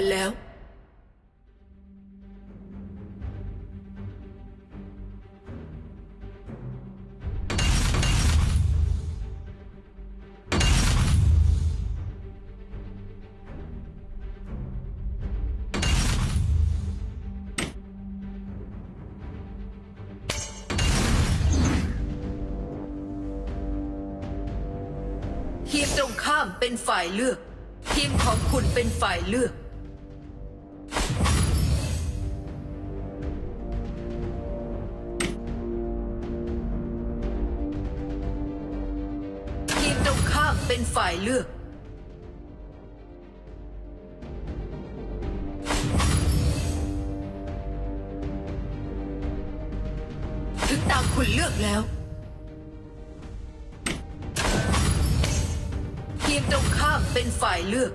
นแล้ว ทีมตรงข้ามเป็นฝ่ายเลือก ทีมของคุณเป็นฝ่ายเลือก เป็นฝ่ายเลือก ถึงตามคุณเลือกแล้ว ทีมตรงข้ามเป็นฝ่ายเลือก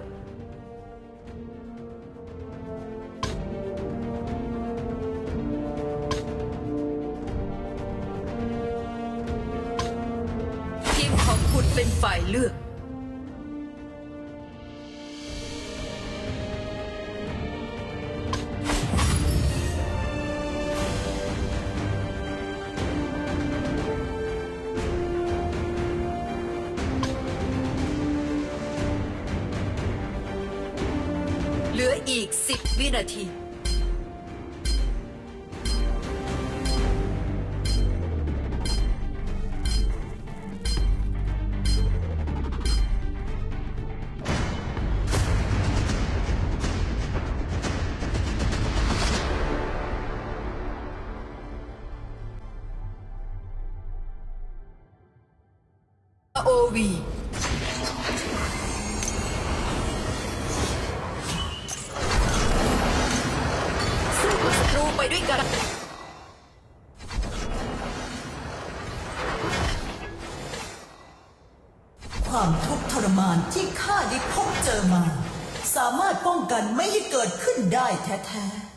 เป็นฝ่ายเลือก เหลืออีก 10 วินาที ด้วยกัน ความทุกข์ทรมานที่ข้าได้พบเจอมา สามารถป้องกันไม่ให้เกิดขึ้นได้แท้ๆ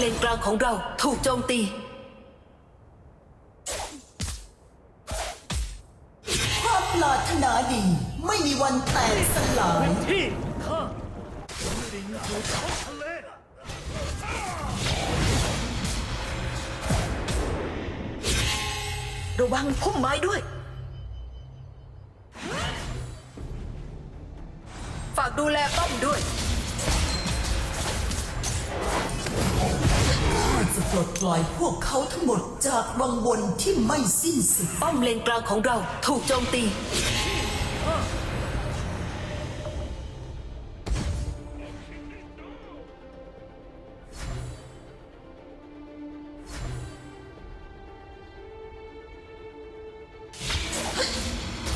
เลนกลางของเราถูกโจมตีๆความปรารถนาดี ไม่มีวันแตกสลายที่ข้าลิงอยู่ท้องทะเลระวังพุ่มไม้ด้วย ฝากดูแลป้อมด้วย ปลดปล่อยพวกเขาทั้งหมดจากวังวนที่ไม่สิ้นสุด ป้อมเลนกลางของเราถูกโจมตี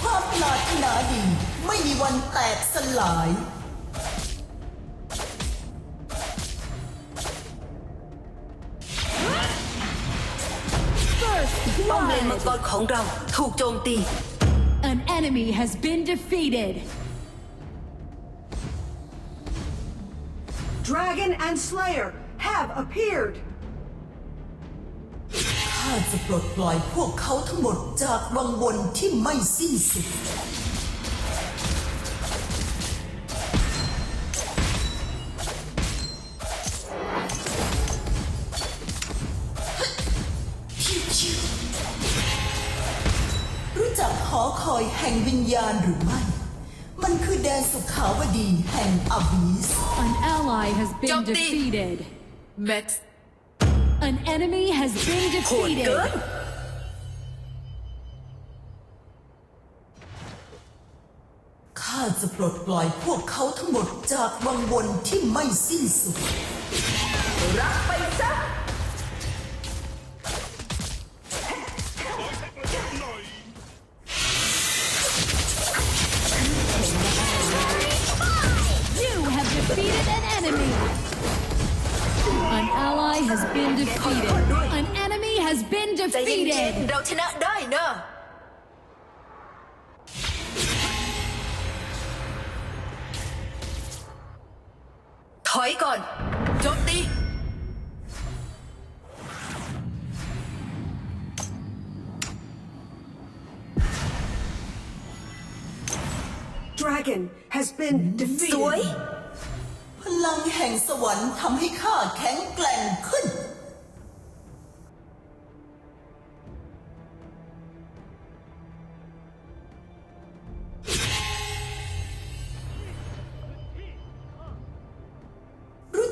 ความปรารถนาดีไม่มีวันแตกสลาย มเลนมังกรของเราถูกโจมตี An enemy has been defeated. Dragon and Slayer have appeared. ข้าจะปลดปล่อยพวกเขาทั้งหมดจากวังวนที่ไม่สิ้นสุด ญญาณหรือไม่ มันคือแดนสุขาวดีแห่งอบิส An ally has been Jump in. defeated. แม็กซ์ An enemy has been โหดเกิน defeated. ข้าจะปลดปล่อยพวกเขาทั้งหมดจากวังวนที่ไม่สิ้นสุด รับไปซะ ใจเย็นเราชนะได้เนอะถอยก่อนจบตี Dragon has been ส defeated. วย พลังแห่งสวรรค์ทำให้ข้าแข็งแกร่งขึ้น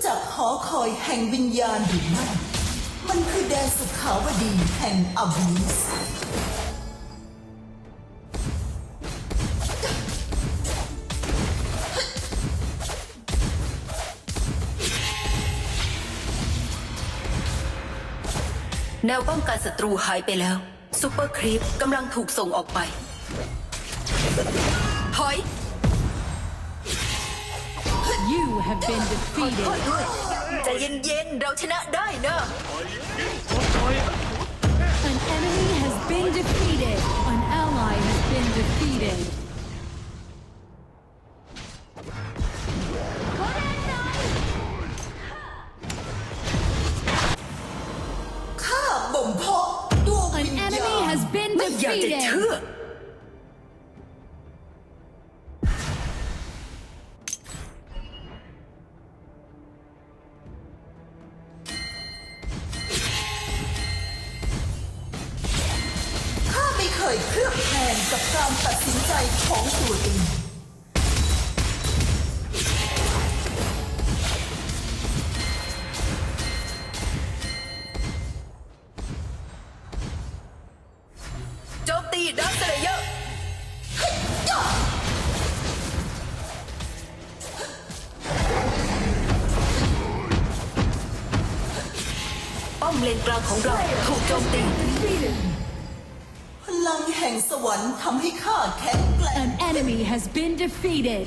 จักหอคอยแห่งวิญญาณหรือไม่มันคือแดนสุขาวดีแห่งอบิสแนวป้องกันศัตรูหายไปแล้วซูเปอร์ครีปกำลังถูกส่งออกไปถอย You have been ขอโทษ defeated. ด้วยใจเย็นๆ เราชนะได้นะ An enemy has been defeated. An ally has been defeated. ข้าบ่มเพาะดวงวิ An ญญา enemy ณ has been ไม่อยากจะ defeated. เชื่อ ตีดักสเลเยอร์ป้อมเลนกลางของเราถูกโจมตี พลังแห่งสวรรค์ทำให้ข้าแข็งแกร่ง An enemy has been defeated.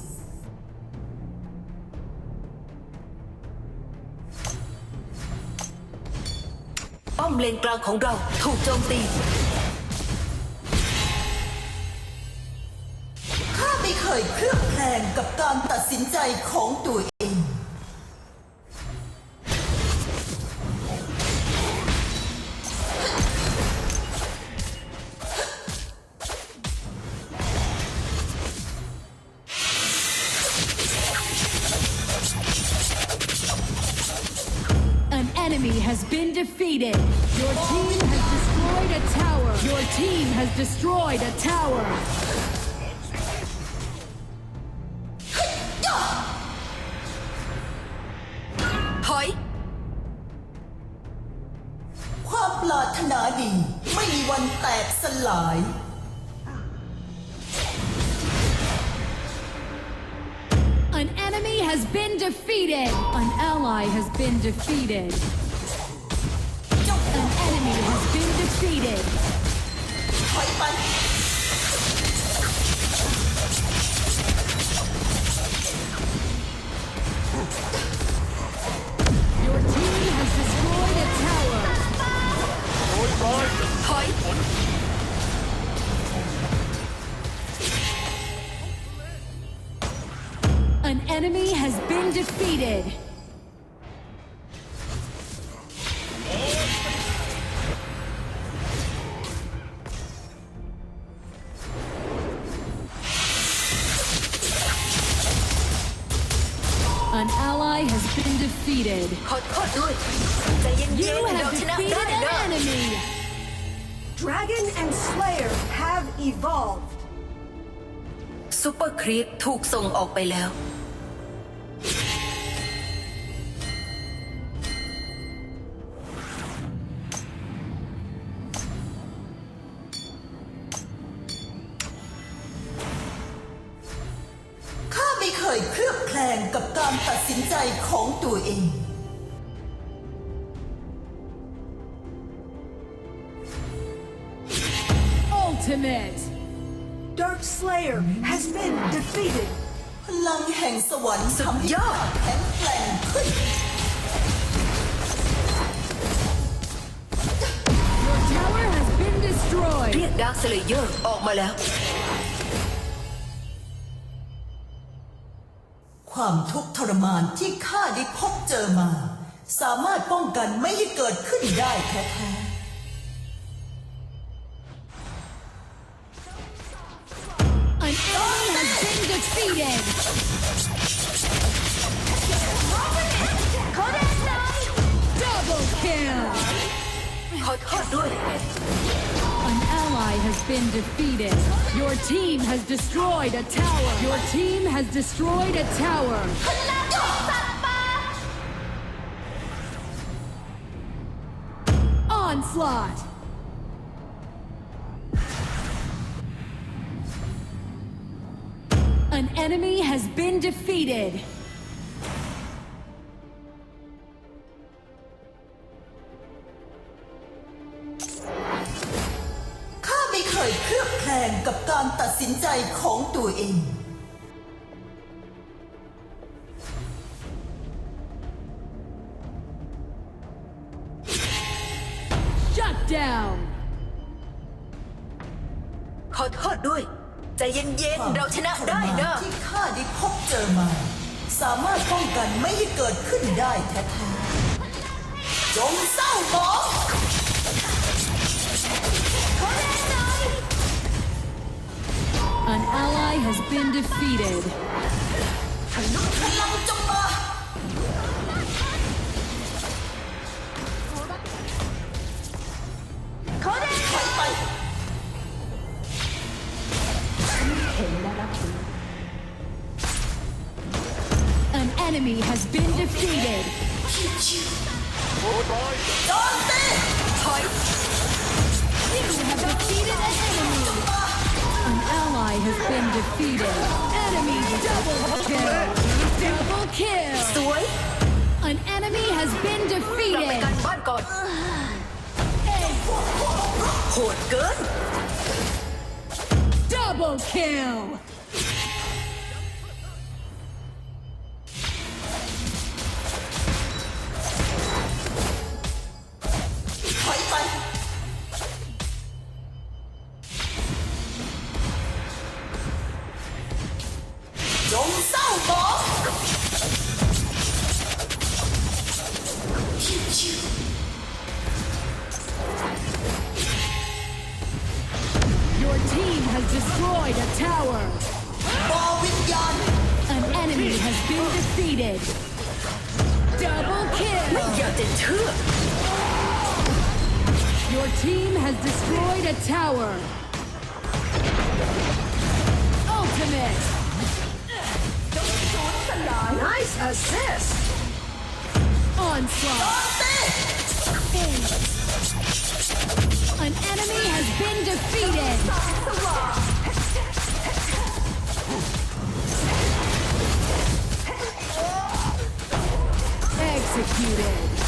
อมเลนกลางของเราถูกโจมตีข้าไม่เคยเคลือบแคลงกับการตัดสินใจของตัว defeated. Your team has destroyed a tower. Your team has destroyed a tower. ถอย ความปรารถนาดี ไม่มีวันแตกสลาย An enemy has been defeated. An ally has been defeated. defeated. Fight, fight. An enemy has been defeated! Dragon and Slayer have evolved. ซูเปอร์ครีปถูกส่งออกไปแล้ว Ultimate. Dark Slayer has been defeated. พลังแห่งสวรรค์สุดทำให้ยอดข้าแข็งแกร่งขึ้น Your tower has been เรี destroyed. ยกดาร์คสเลเยอร์ออกมาแล้ว ความทุกข์ทรมานที่ข้าได้พบเจอมา สามารถป้องกันไม่ให้เกิดขึ้นได้แท้ๆ An ally has been defeated. Your team has destroyed a tower. Your team has destroyed a tower. Onslaught. An enemy has been defeated. กับการตัดสินใจของตัวเอง Shut down. ขอโทษด้วย ใจเย็นๆ เราชนะได้นะ ที่ข้าได้พบเจอมา สามารถป้องกันไม่ให้เกิดขึ้นได้แท้ๆจงเศร้าหมอง An ally has been defeated. An enemy has been defeated. You have defeated an enemy An ally has been defeated. Enemy double kill. Double kill. สวย An enemy has been กลับไป defeated. กันบ้านก่อน โหดเกิน Double kill. Your team has destroyed a tower. An enemy has been defeated. Double kill. We got the two. Your team has destroyed a tower. Ultimate. Nice assist. Onslaught. An enemy has been defeated. Executed.